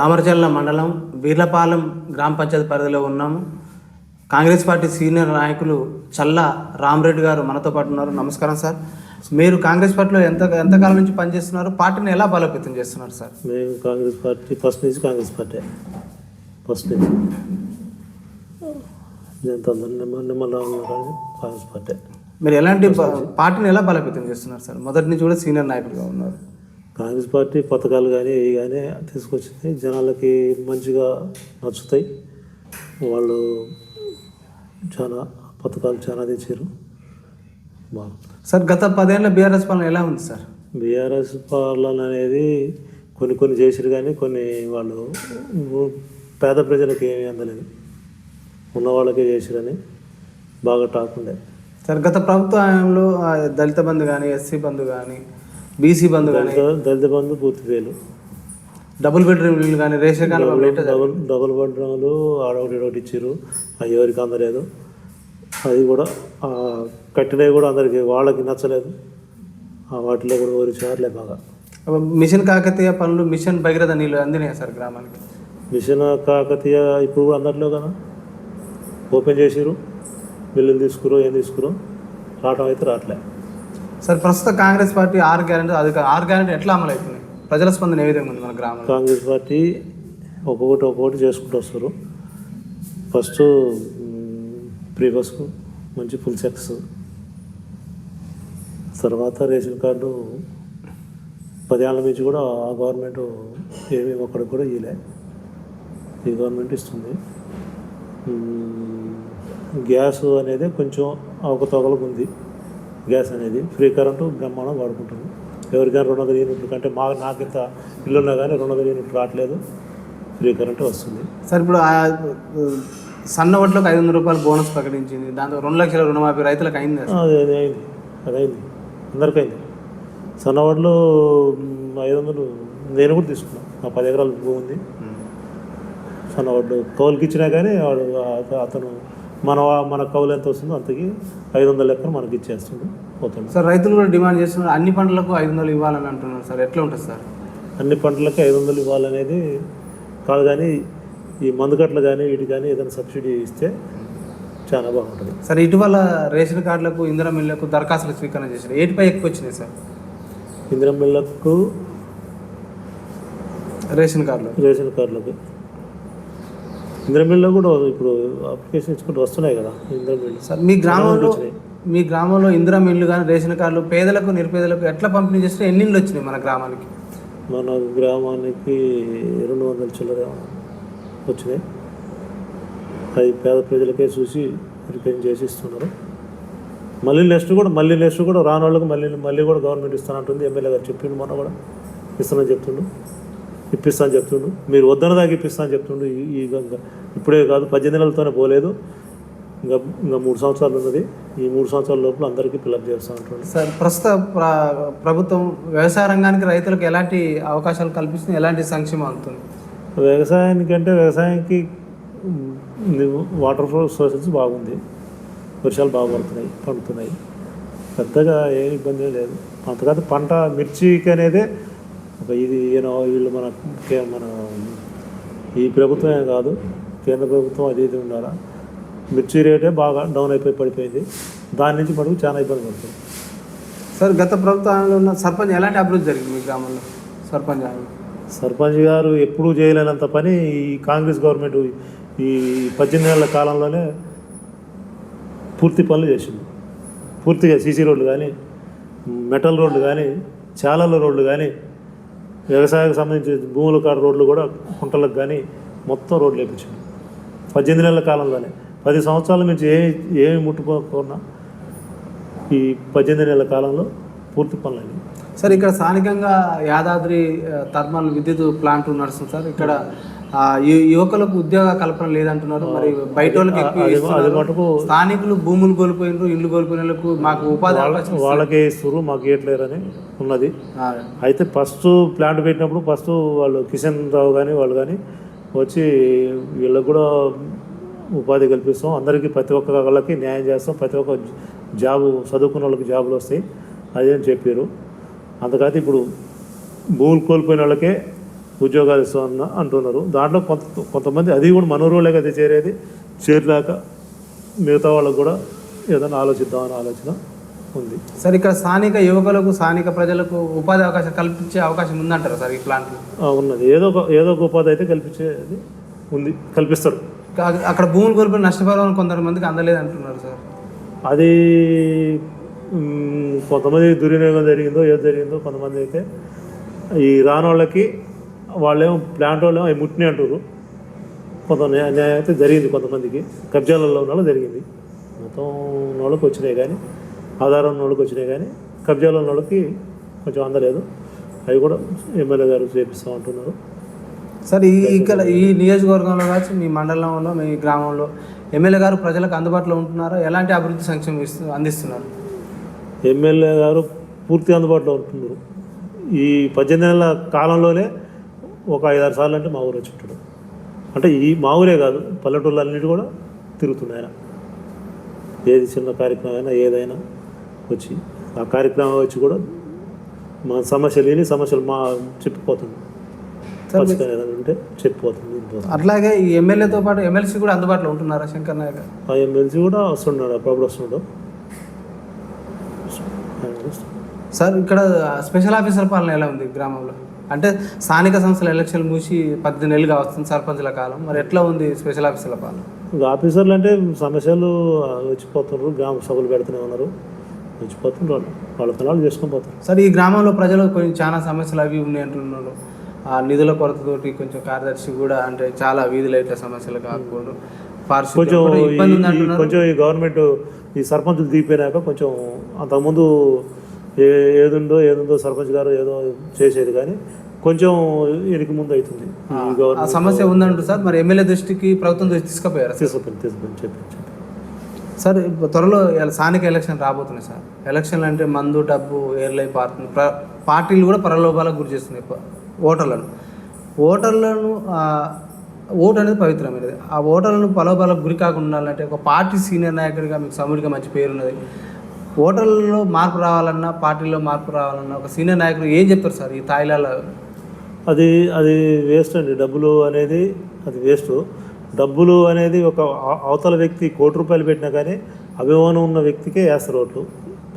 దామరచల్ల మండలం వీర్లపాలెం గ్రామ పంచాయతీ పరిధిలో ఉన్నాము. కాంగ్రెస్ పార్టీ సీనియర్ నాయకులు చల్ల రామరెడ్డి గారు మనతో పాటు ఉన్నారు. నమస్కారం సార్. మీరు కాంగ్రెస్ పార్టీలో ఎంత ఎంతకాలం నుంచి పనిచేస్తున్నారు? పార్టీని ఎలా బలోపేతం చేస్తున్నారు సార్? మేము కాంగ్రెస్ పార్టీ ఫస్ట్ నుంచి కాంగ్రెస్ పార్టీ. ఫస్ట్ నుంచి. నేను తొందర కాంగ్రెస్ పార్టీ. మీరు ఎలాంటి పార్టీని ఎలా బలోపేతం చేస్తున్నారు సార్? మొదటి నుంచి కూడా సీనియర్ నాయకులుగా ఉన్నారు. కాంగ్రెస్ పార్టీ పథకాలు కానీ ఇవి కానీ తీసుకొచ్చింది. జనాలకి మంచిగా నచ్చుతాయి. వాళ్ళు చాలా పథకాలు చాలా తెచ్చారు. బాగుంది సార్ గత పదేళ్ళ బీఆర్ఎస్ పాలన ఎలా ఉంది సార్? బీఆర్ఎస్ పాలన అనేది కొన్ని కొన్ని చేసారు కానీ కొన్ని వాళ్ళు పేద ప్రజలకు ఏమీ అందలేదు. ఉన్న వాళ్ళకే చేసిరని బాగా టాక్ ఉండే. సార్ గత ప్రభుత్వ హయాంలో ఆ, దళిత బంధు కానీ ఎస్సీ బంధు కానీ బీసీ బంధు కానీ దళిత బంధు పూర్తి ఫెయిల్ డబుల్ బెడ్రూమ్ ఇల్లు కానీ రేషన్ డబుల్ డబుల్ బెడ్రూమ్లు ఆడొకటి ఒకటి ఇచ్చారు అవి ఎవరికి అందలేదు. అది కూడా కట్టినవి కూడా అందరికి వాళ్ళకి నచ్చలేదు. ఆ వాటిలో కూడా ఎవరు చేరలే బాగా? మిషన్ కాకతీయ పనులు మిషన్ భగీరథ నీళ్ళు అందినాయి సార్ గ్రామానికి? మిషన్ కాకతీయ ఇప్పుడు కూడా అందట్లో కదా. ఓపెన్ చేసిరు బిల్లులు తీసుకురు ఏం తీసుకురు రావటం అయితే రావట్లే. సార్ ప్రస్తుత కాంగ్రెస్ పార్టీ ఆరు గ్యారెంటీ అది ఆరు గ్యారెంటీ ఎట్లా అమలు అవుతున్నాయి ప్రజల స్పందన ఏ విధంగా ఉంది మన గ్రామం కాంగ్రెస్ పార్టీ ఒక్కొక్కటి ఒక్కొక్కటి చేసుకుంటూ వస్తారు. ఫస్ట్ ప్రీ బస్ మంచి ఫుల్ సెక్స్ తర్వాత రేషన్ కార్డు పదేళ్ళ నుంచి కూడా ఆ గవర్నమెంట్ ఏమి ఒక్కడికి కూడా ఇవ్వలే ఈ గవర్నమెంట్ ఇస్తుంది. గ్యాస్ అనేది కొంచెం అవకతవకలకు ఉంది. గ్యాస్ అనేది ఫ్రీ కరెంటు బ్రహ్మాండం వాడుకుంటాము ఎవరికైనా రెండు వందల యూనిట్లు కంటే మా నాకింత ఇల్లున్నా కానీ రెండు వందల యూనిట్లు రావట్లేదు. ఫ్రీ కరెంటు వస్తుంది. సార్ ఇప్పుడు ఆ, సన్న ఓట్లకు ఐదు వందల రూపాయలు బోనస్ ప్రకటించింది. దాంతో రెండు లక్షల రుణమాఫీ రైతులకు అయింది అది అది అయింది. అది అయింది. అందరికైంది. సన్నవాళ్ళు మ్, ఐదు వందలు నేను కూడా తీసుకున్నాను నా పది ఎకరాలు భూమి ఉంది. సన్నవాడు కౌలుకి ఇచ్చినా కానీ వాడు అతను మన మన కౌలు ఎంత వస్తుందో అంతకి ఐదు వందల లెక్కన మనకి ఇచ్చేస్తుంది. పోతుంది సార్ రైతులు కూడా డిమాండ్ చేస్తున్నారు. అన్ని పంటలకు ఐదు వందలు ఇవ్వాలని అంటున్నారు సార్. ఎట్లా ఉంటుంది సార్? అన్ని పంటలకి ఐదు వందలు ఇవ్వాలనేది కాదు కానీ ఈ మందుకట్లు కానీ వీటి కానీ ఏదైనా సబ్సిడీ ఇస్తే చాలా బాగుంటుంది. సార్ ఇటీవల రేషన్ కార్డులకు ఇందిరా మిల్లకు దరఖాస్తులు స్వీకరణ చేశారు. ఏటిపై ఎక్కువ వచ్చినాయి సార్? ఇందిరా మిల్లకు రేషన్ కార్డులు రేషన్ కార్డులకు. ఇందిరా మిల్లో కూడా ఇప్పుడు అప్లికేషన్ ఇచ్చుకుంటూ వస్తున్నాయి కదా ఇందిరా మిల్లు సార్ మీ గ్రామంలో. మీ గ్రామంలో ఇందిరా మిల్లు కానీ రేషన్ కార్డులు పేదలకు నిరుపేదలకు ఎట్లా పంపిణీ చేస్తే ఎన్ని ఇళ్ళు వచ్చినాయి మన గ్రామానికి? మన గ్రామానికి రెండు వందల చిల్లర వచ్చినాయి. అది పేద ప్రజలకే చూసి రిపేర్ చేసి ఇస్తున్నారు. మళ్ళీ నెక్స్ట్ కూడా మళ్ళీ నెక్స్ట్ కూడా రాని వాళ్ళకి మళ్ళీ మళ్ళీ కూడా గవర్నమెంట్ ఇస్తానంటుంది. ఎమ్మెల్యే గారు చెప్పిండు మొన్న కూడా. ఇస్తానని చెప్తుండు. ఇప్పిస్తాను చెప్తుండు. మీరు వద్దన దాకా ఇప్పిస్తాను చెప్తుండు ఈ ఈ గంగ. ఇప్పుడే కాదు పద్దెనిమిది నెలలతోనే పోలేదు. ఇంకా ఇంకా మూడు సంవత్సరాలు ఉన్నది. ఈ మూడు సంవత్సరాల లోపల అందరికీ ఫిల్అప్ చేస్తూ ఉంటుండు సార్ ప్రస్తుత ప్ర- ప్రభుత్వం వ్యవసాయ రంగానికి రైతులకు ఎలాంటి అవకాశాలు కల్పిస్తుంది? ఎలాంటి సంక్షేమం అందుతుంది? వ్యవసాయానికి మ్, వాటర్ ఫ్లో సోర్సెస్ బాగుంది. వర్షాలు బాగా పడుతున్నాయి పండుతున్నాయి. పెద్దగా ఏ ఇబ్బంది లేదు. అంతకాదు పంట మిర్చికి అనేదే ఒక ఇది ఈయన వీళ్ళు మన మన ఈ ప్రభుత్వమే కాదు. కేంద్ర ప్రభుత్వం అది ఇది ఉండాలా? మిర్చి రేటే బాగా డౌన్ అయిపోయి పడిపోయింది. దాని నుంచి మటుకు చాలా ఇబ్బంది పడుతుంది. సార్ గత ప్రభుత్వంలో ఉన్న సర్పంచ్ ఎలాంటి అభివృద్ధి జరిగింది మీ గ్రామంలో? సర్పంచ్? సర్పంచ్ గారు ఎప్పుడూ చేయలేనంత పని ఈ కాంగ్రెస్ గవర్నమెంట్ ఈ పద్దెనిమిది నెలల కాలంలోనే పూర్తి పనులు చేసింది. పూర్తిగా సీసీ రోడ్లు కానీ మెటల్ రోడ్లు కానీ చాలల రోడ్లు కానీ వ్యవసాయానికి సంబంధించిన భూముల కాడ రోడ్లు కూడా కుంటలకు కానీ మొత్తం రోడ్లు వేయించింది పద్దెనిమిది నెలల కాలంలోనే. పది సంవత్సరాల నుంచి ఏ ఏమి ముట్టుకోకుండా ఈ పద్దెనిమిది నెలల కాలంలో పూర్తి పనులు అయినాయి సార్ ఇక్కడ స్థానికంగా యాదాద్రి థర్మల్ విద్యుత్ ప్లాంట్ నడుస్తుంది సార్. ఇక్కడ యువకులకు ఉద్యోగ కల్పన లేదంటున్నారు. మరి బయట వాళ్ళకి స్థానికులు భూములు కోల్పోయినారు ఇల్లు కోల్పోయిన మాకు ఉపాధి. వాళ్ళకే ఇస్తారు మాకు ఇవ్వట్లేరని ఉన్నది. అయితే ఫస్ట్ ప్లాంట్ పెట్టినప్పుడు ఫస్ట్ వాళ్ళు కిషన్ రావు కానీ వాళ్ళు కానీ వచ్చి వీళ్ళకి కూడా ఉపాధి కల్పిస్తాం. అందరికీ ప్రతి ఒక్క వాళ్ళకి న్యాయం చేస్తాం. ప్రతి ఒక్క జాబు చదువుకున్న వాళ్ళకి జాబులు వస్తాయి. అదే అని చెప్పారు. అందుకైతే ఇప్పుడు భూములు కోల్పోయిన వాళ్ళకే ఉద్యోగాలు ఇస్తామన్న అంటున్నారు. దాంట్లో కొంత కొంతమంది అది కూడా మనోరులే కదా చేరేది చేరలేక మిగతా వాళ్ళకు కూడా ఏదైనా ఆలోచిద్దామని ఆలోచన. ఉంది. సార్ ఇక్కడ స్థానిక యువకులకు స్థానిక ప్రజలకు ఉపాధి అవకాశం కల్పించే అవకాశం ఉందంటారా సార్ ఈ ప్లాంట్లో? ఆ, ఉన్నది. ఏదో ఒక ఏదో ఒక ఉపాధి అయితే కల్పించేది ఉంది కల్పిస్తారు. అక్కడ భూములు కోల్పోయి నష్టపరిహారం కొంతమందికి అందలేదు అంటున్నారు సార్. అది కొంతమంది దుర్వినియోగం జరిగిందో ఏదో జరిగిందో కొంతమంది అయితే ఈ రాని వాళ్ళకి వాళ్ళేమో ప్లాంట్ వాళ్ళేమో అవి ముట్టినాయి అంటారు కొంత న్యాయ అయితే జరిగింది కొంతమందికి. కబ్జాలలో ఉన్న వాళ్ళు జరిగింది. మొత్తం వాళ్ళకి వచ్చినాయి కానీ ఆధారం ఉన్న వాళ్ళకి వచ్చినాయి కానీ కబ్జాలో ఉన్న వాళ్ళకి కొంచెం అందలేదు. అవి కూడా ఎమ్మెల్యే గారు చేపిస్తూ ఉంటున్నారు. సార్ ఈ ఇక్కడ ఈ నియోజకవర్గంలో కావచ్చు మీ మండలంలో మీ గ్రామంలో ఎమ్మెల్యే గారు ప్రజలకు అందుబాటులో ఉంటున్నారా? ఎలాంటి అభివృద్ధి సంక్షేమం ఇస్తు అందిస్తున్నారు? ఎమ్మెల్యే గారు పూర్తి అందుబాటులో ఉంటున్నారు. ఈ పద్దెనిమిది నెలల కాలంలోనే ఒక ఐదారు సార్లు అంటే మా ఊరు వచ్చి ఉంటాడు అంటే ఈ మా ఊరే కాదు పల్లెటూళ్ళు అన్నిటి కూడా తిరుగుతున్నాయి. ఏది చిన్న కార్యక్రమం అయినా ఏదైనా వచ్చి ఆ కార్యక్రమం వచ్చి కూడా మా సమస్యలు విని సమస్యలు మా చెప్పిపోతుంది ఉంటే చెప్పిపోతుంది. అట్లాగే ఈ ఎమ్మెల్యేతో పాటు ఎమ్మెల్సీ కూడా అందుబాటులో ఉంటున్నారా శంకర్ నాయక్? ఆ ఎమ్మెల్సీ కూడా వస్తున్నాడు అప్పుడప్పుడు వస్తున్నాడు. సార్ ఇక్కడ స్పెషల్ ఆఫీసర్ పాలన ఎలా ఉంది గ్రామంలో అంటే స్థానిక సంస్థల ఎలక్షన్ మూసి పద్దెనిమిది నెలలుగా వస్తుంది సర్పంచుల కాలం మరి ఎట్లా ఉంది స్పెషల్ ఆఫీసర్ల పాలన ఆఫీసర్లు అంటే సమస్యలు వచ్చిపోతున్నారు గ్రామ సభలు పెడుతూనే ఉన్నారు వచ్చిపోతున్నారు వాళ్ళు వాళ్ళ పనులు చేసుకొని పోతారు. సార్ ఈ గ్రామంలో ప్రజలు కొంచెం చాలా సమస్యలు అవి ఉన్నాయి అంటున్నారు. ఆ నిధుల కొరతతోటి కొంచెం కార్యదర్శి కూడా అంటే చాలా వీధి లైట్ల సమస్యలు కాకుండా కొంచెం కొంచెం ఈ గవర్నమెంట్ ఈ సర్పంచులు దిగిపోయినాక కొంచెం అంతకుముందు ఏ ఏదుందో ఏదుందో సర్పంచ్ గారు ఏదో చేసేది కానీ కొంచెం ఎనికి ముందు అవుతుంది. సమస్య ఉందంటు సార్ మరి ఎమ్మెల్యే దృష్టికి ప్రభుత్వం దృష్టి తీసుకుపోయారు సార్? తీసుకుపోయి తీసుకుపోయి చెప్పి చెప్పి సార్ ఇప్పుడు త్వరలో స్థానిక ఎలక్షన్ రాబోతున్నాయి సార్. ఎలక్షన్లు అంటే మందు డబ్బు ఏర్లై పారుతుంది పార్టీలు కూడా ప్రలోభాలకు గురి చేస్తున్నాయి ఓటర్లను. ఓటర్లను ఓటు అనేది పవిత్రమైనది. ఆ ఓటర్లను ప్రలోభాలకు గురి కాకుండా ఉండాలంటే ఒక పార్టీ సీనియర్ నాయకుడిగా మీకు సముడిగా మంచి పేరు ఉన్నది. ఓటర్లలో మార్పు రావాలన్నా పార్టీలో మార్పు రావాలన్నా ఒక సీనియర్ నాయకుడు ఏం చెప్తారు సార్ ఈ తాయిలాల? అది అది వేస్ట్ అండి. డబ్బులు అనేది అది వేస్ట్. డబ్బులు అనేది ఒక అవతల వ్యక్తి కోటి రూపాయలు పెట్టినా కానీ అభిమానం ఉన్న వ్యక్తికే వేస్తారు ఓట్లు.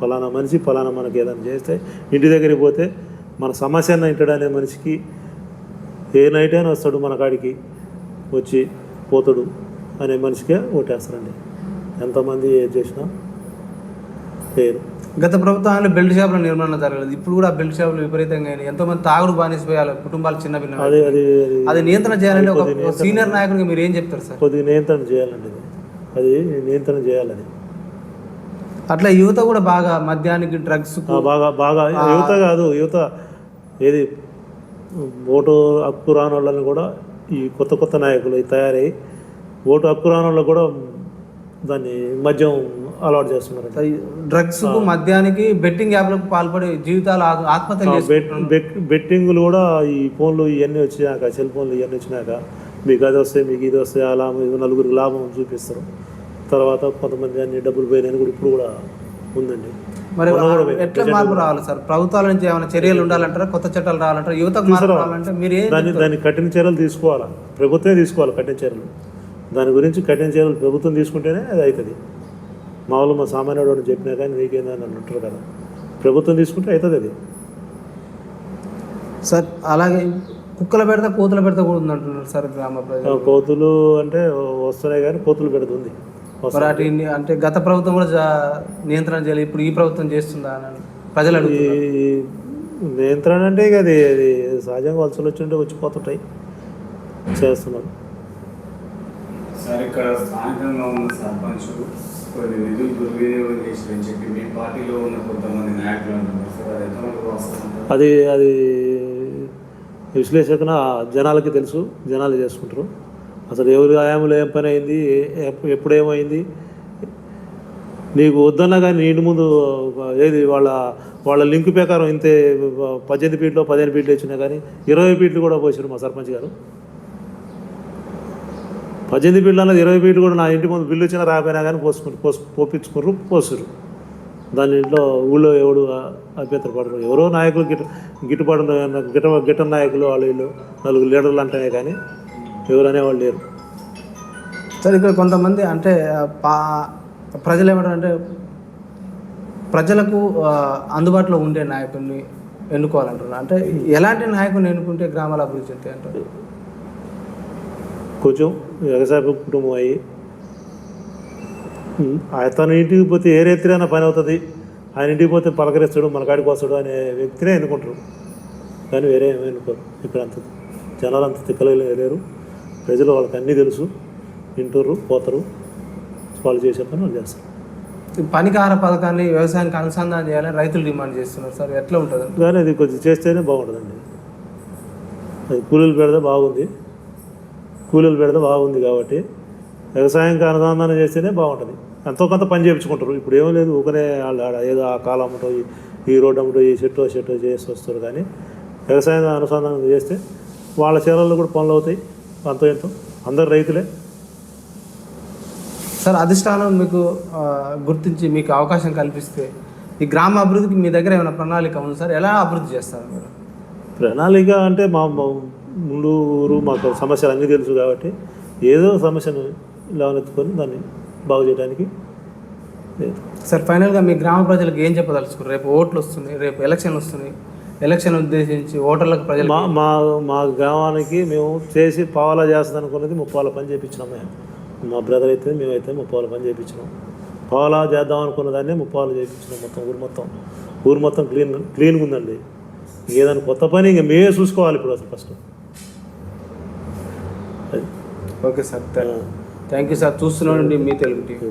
ఫలానా మనిషి ఫలానా మనకి ఏదైనా చేస్తే ఇంటి దగ్గరికి పోతే మన సమస్యను ఇంటడనే మనిషికి ఏ నైట్ అయినా వస్తాడు మన కాడికి వచ్చి పోతాడు అనే మనిషికే ఓటేస్తారండి. ఎంతమంది ఏది చేసినా లేరు గత ప్రభుత్వంలో బెల్ట్ షాపుల నిర్మాణం జరగలేదు. ఇప్పుడు కూడా బెల్ట్ షాపులు విపరీతంగా అయినాయి. ఎంతోమంది తాగుడు బానిసిపోయాలి కుటుంబాలు చిన్న భిన్న అది అది అది. అది నియంత్రణ చేయాలంటే ఒక సీనియర్ నాయకుడిగా మీరు ఏం చెప్తారు సార్? కొద్దిగా నియంత్రణ చేయాలండి. అది నియంత్రణ చేయాలని అట్లా యువత కూడా బాగా మద్యానికి డ్రగ్స్ బాగా బాగా. యువత కాదు యువత ఏది ఓటు హక్కు రాని వాళ్ళని కూడా ఈ కొత్త కొత్త నాయకులు ఈ తయారై ఓటు హక్కు రాని వాళ్ళకు కూడా దాన్ని మద్యం అలవాటు చేస్తున్నారు. డ్రగ్స్ మద్యానికి బెట్టింగ్ యాప్లకు పాల్పడి జీవితాలు ఆత్మ- ఆత్మహత్యలు బెట్ చేసుకుంటున్నారు. బెట్ బెట్టింగ్లు కూడా ఈ ఫోన్లు ఇవన్నీ వచ్చినాక సెల్ ఫోన్లు ఇవన్నీ వచ్చినాక మీకు అది వస్తే మీకు ఇది వస్తే అలా మీకు నలుగురికి లాభం చూపిస్తారు. తర్వాత కొంతమంది అన్ని డబ్బులు పోయినాయని కూడా ఇప్పుడు కూడా ఉందండి. మరి ఆ- ఎట్లా మార్పు రావాలి సార్? ప్రభుత్వాల నుంచి ఏమైనా చర్యలు ఉండాలంటారా? కొత్త చట్టాలు రావాలంటారా? యువతకు మార్పు రావాలంటే మీరు దాన్ని దాన్ని కఠిన చర్యలు తీసుకోవాలా? ప్రభుత్వమే తీసుకోవాలి కఠిన చర్యలు. దాని గురించి కఠిన చర్యలు ప్రభుత్వం తీసుకుంటేనే అది అవుతుంది. మామూలు మా సామాన్యుడు వాడు చెప్పినా కానీ నీకేందని అని అంటారు కదా. ప్రభుత్వం తీసుకుంటే అవుతుంది అది. సార్ అలాగే కుక్కల పెడతా కోతుల పెడతా కూడా ఉందంటున్నారు సార్ గ్రామ ప్రజలు. కోతులు అంటే వస్తున్నాయి కానీ కోతులు పెడుతుంది. వాటిని అంటే గత ప్రభుత్వం కూడా నియంత్రణ చేయాలి ఇప్పుడు ఈ ప్రభుత్వం చేస్తుందా అని ప్రజలు నియంత్రణ అంటే ఇక అది అది సహజంగా వలసలు వచ్చింటే వచ్చిపోతుంటాయి. చేస్తున్నారు సార్ ఇక్కడ స్థానికంగా ఉన్న సర్పంచ్ కొన్ని నిధులు దుర్వినియోగం చేసిందని చెప్పి మీ పార్టీలో ఉన్న కొంతమంది నాయకులు అంటున్నారు. అది అది విశ్లేషకున జనాలకి తెలుసు జనాలు చేసుకుంటారు. అసలు ఎవరి ఆయాములో ఏం పని అయింది ఎప్పుడేమైంది? నీకు వద్దన్నా కానీ ఇంటి ముందు ఏది వాళ్ళ వాళ్ళ లింక్ ప్రకారం ఇంతే పద్దెనిమిది ఫీట్లో పదిహేను ఫీట్లు ఇచ్చినా కానీ ఇరవై ఫీట్లు కూడా పోసారు మా సర్పంచ్ గారు. పద్దెనిమిది బిళ్ళలో ఇరవై బిళ్ళు కూడా నా ఇంటి ముందు బిల్లు వచ్చినా రాకపోయినా కానీ పోసుకుని పోసు పోపించుకున్నారు పోసారు దాని ఇంట్లో ఊళ్ళో ఎవడు అభ్యంతరపడరు. ఎవరో నాయకులు గిట్ట గిట్టుబాటు గిట గిట్ట నాయకులు వాళ్ళు వీళ్ళు నలుగురు లీడర్లు అంటేనే కానీ ఎవరు అనేవాళ్ళు లేరు. సరే ఇక్కడ కొంతమంది అంటే పా ప్రజలు ఏమంటారు అంటే ప్రజలకు అందుబాటులో ఉండే నాయకుడిని ఎన్నుకోవాలంటున్నారు అంటే ఎలాంటి నాయకుడిని ఎన్నుకుంటే గ్రామాల అభివృద్ధి చెందుతాయి అంటారు? కొంచెం వ్యవసాయ కుటుంబం అయ్యి. అతను ఇంటికి పోతే ఏ రీతిరైనా పని అవుతుంది. ఆయన ఇంటికి పోతే పలకరిస్తాడు మన కాడికి వస్తాడు అనే వ్యక్తినే ఎన్నుకుంటారు. కానీ వేరే ఏమీ ఎన్నుకోరు. ఇక్కడ అంత జనాలు అంత తిక్కలు లేరు. ప్రజలు వాళ్ళకి అన్నీ తెలుసు. వింటారు పోతారు. వాళ్ళు చేసే పని వాళ్ళు చేస్తారు. పనికార పథకాన్ని వ్యవసాయానికి అనుసంధానం చేయాలని రైతులు డిమాండ్ చేస్తున్నారు సార్. ఎట్లా ఉంటుంది కానీ అది కొంచెం చేస్తేనే బాగుంటుందండి. అది కూలీలు పెడితే బాగుంది. కూలీలు పెడితే బాగుంది కాబట్టి వ్యవసాయంకి అనుసంధానం చేస్తేనే బాగుంటుంది. ఎంతో కొంత పని చేయించుకుంటారు. ఇప్పుడు ఏమీ లేదు ఊకనే వాళ్ళు ఆడ ఏదో ఆ కాలం అమ్మటో ఈ- రోడ్డు అమ్మటో ఈ చెట్టు చెట్టు చేసి వస్తారు కానీ వ్యవసాయం అనుసంధానం చేస్తే వాళ్ళ చేలల్లో కూడా పనులు అవుతాయి. అంతో ఎంతో. అందరు రైతులే. సార్ అధిష్టానం మీకు గుర్తించి మీకు అవకాశం కల్పిస్తే ఈ గ్రామ అభివృద్ధికి మీ దగ్గర ఏమైనా ప్రణాళిక ఉంది సార్? ఎలా అభివృద్ధి చేస్తారు మీరు? ప్రణాళిక అంటే మా ముందు ఊరు మాకు సమస్యలు అన్నీ తెలుసు కాబట్టి ఏదో సమస్యను లేవనెత్తుకొని దాన్ని బాగు చేయడానికి లేదు. సార్ ఫైనల్గా మీ గ్రామ ప్రజలకు ఏం చెప్పదలుచుకున్నారు? రేపు ఓట్లు వస్తున్నాయి రేపు ఎలక్షన్ వస్తున్నాయి. ఎలక్షన్ ఉద్దేశించి ఓటర్లకు ప్రజలు మా మా మా గ్రామానికి మేము చేసి పావాలా చేస్తుంది అనుకున్నది ముప్పాల పని చేయించినాం మేము. మా బ్రదర్ అయితే మేమైతే ముప్పాల పని చేయించినాం. పావాలా చేద్దాం అనుకున్న దాన్ని ముప్పాలు చేయించినాం మొత్తం ఊరు మొత్తం. ఊరు మొత్తం క్లీన్ క్లీన్గా ఉందండి. ఏదైనా కొత్త పని ఇంక మేమే చూసుకోవాలి ఇప్పుడు అసలు first. Okay sir thank you sir చూస్తున్నానండి మీ తెలుగు టీవీ.